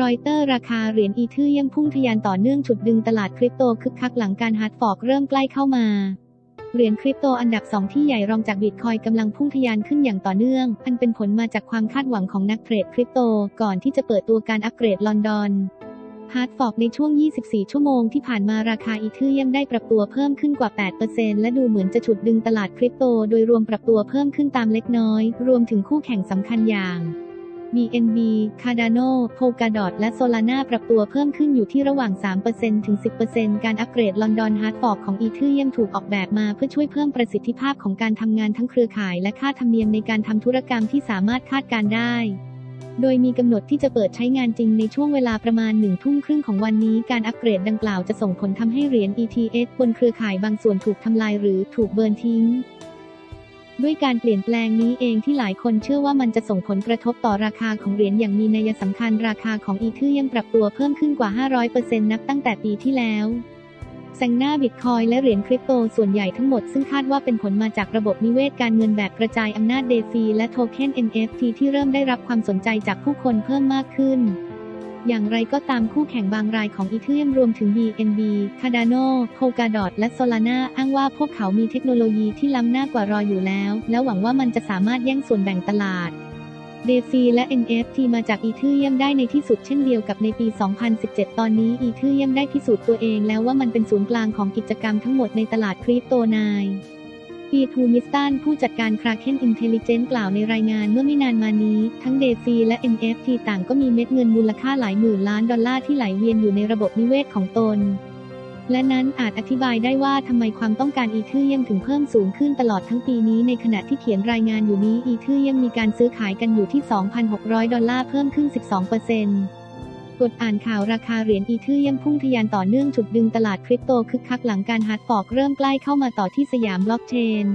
รอยเตอร์ราคาเหรียญอีเธอเรียมพุ่งทะยานต่อเนื่องฉุดดึงตลาดคริปโตคึกคักหลังการฮาร์ดฟอกเริ่มใกล้เข้ามา เหรียญคริปโตอันดับ 2 ที่ใหญ่รองจากบิตคอยกำลังพุ่งทะยานขึ้นอย่างต่อเนื่อง อันเป็นผลมาจากความคาดหวังของนักเทรดคริปโต ก่อนที่จะเปิดตัวการอัปเกรดลอนดอนฮาร์ดฟอกในช่วง 24 ชั่วโมงที่ผ่านมาราคาอีเธอเรียมได้ปรับตัวเพิ่มขึ้นกว่า 8%และดูเหมือนจะฉุดดึงตลาดคริปโต โดยรวมปรับตัวเพิ่มขึ้นตามเล็กน้อย รวมถึงคู่แข่งสำคัญอย่าง BNB Cardano Polkadot และ Solana ปรับตัวเพิ่มขึ้นอยู่ที่ระหว่าง 3%ถึง 10%การอัปเกรดลอนดอนฮาร์ดฟอร์กของอีเธอเรียมถูกออกแบบมาเพื่อช่วยเพิ่มประสิทธิภาพของการทำงานทั้งเครือข่ายและค่าธรรมเนียมในการทำธุรกรรมที่สามารถคาดการได้โดยมีกำหนดที่จะเปิดใช้งานจริงในช่วงเวลาประมาณหนึ่งทุ่มครึ่งของวันนี้ การอัปเกรดดังกล่าวจะส่งผลทำให้เหรียญ ETH บนเครือข่ายบางส่วนถูกทำลายหรือถูกเบิร์นทิ้ง ด้วยการเปลี่ยนแปลงนี้เองที่หลายคนเชื่อว่ามันจะส่งผลกระทบต่อราคาของเหรียญอย่างมีนัยสำคัญราคาของอีเธอยังปรับตัวเพิ่มขึ้นกว่า 500%นับตั้งแต่ปีที่แล้วแซงหน้าบิตคอยและเหรียญคริปโตส่วนใหญ่ทั้งหมดซึ่งคาดว่าเป็นผลมาจากระบบนิเวศการเงินแบบกระจายอำนาจเดฟีและโทเค็น NFT ที่เริ่มได้รับความสนใจจากผู้คนเพิ่มมากขึ้น อย่างไรก็ตามคู่แข่งบางรายของอีเธอเรียมรวมถึง BNB Cardano Polkadot และ Solana อ้างว่าพวกเขามีเทคโนโลยีที่ล้ำหน้ากว่ารออยู่แล้ว และหวังว่ามันจะสามารถแย่งส่วนแบ่งตลาด d e f i และ NFT มาจากอีเธอเรียมได้ในที่สุดเช่นเดียวกับในปี 2017 ตอนนี้อีเธอเรียมได้พิสูจน์ตัวเองแล้วว่ามันเป็นศูนย์กลางของกิจกรรมทั้งหมดในตลาดคริปโตไน ปีทูมิสตันผู้จัดการ Kraken Intelligence กล่าวในรายงานเมื่อไม่นานมานี้ ทั้ง d e f i และ NFT ต่างก็มีเม็ดเงินมูลค่าหลายหมื่นล้านดอลลาร์ที่ไหลเวียนอยู่ในระบบนิเวศของตน และนั้นอาจอธิบายได้ว่าทำไมความต้องการอีเธอเรียมถึงเพิ่มสูงขึ้นตลอดทั้งปีนี้ในขณะที่เขียนรายงานอยู่นี้อีเธอเรียมมีการซื้อขายกันอยู่ที่ 2,600 ดอลลาร์เพิ่มขึ้น 12% กดอ่านข่าวราคาเหรียญอีเธอเรียมพุ่งทะยานต่อเนื่องฉุดดึงตลาดคริปโตคึกคักหลังการฮาร์ดฟอกเริ่มใกล้เข้ามาต่อที่สยามบล็อกเชน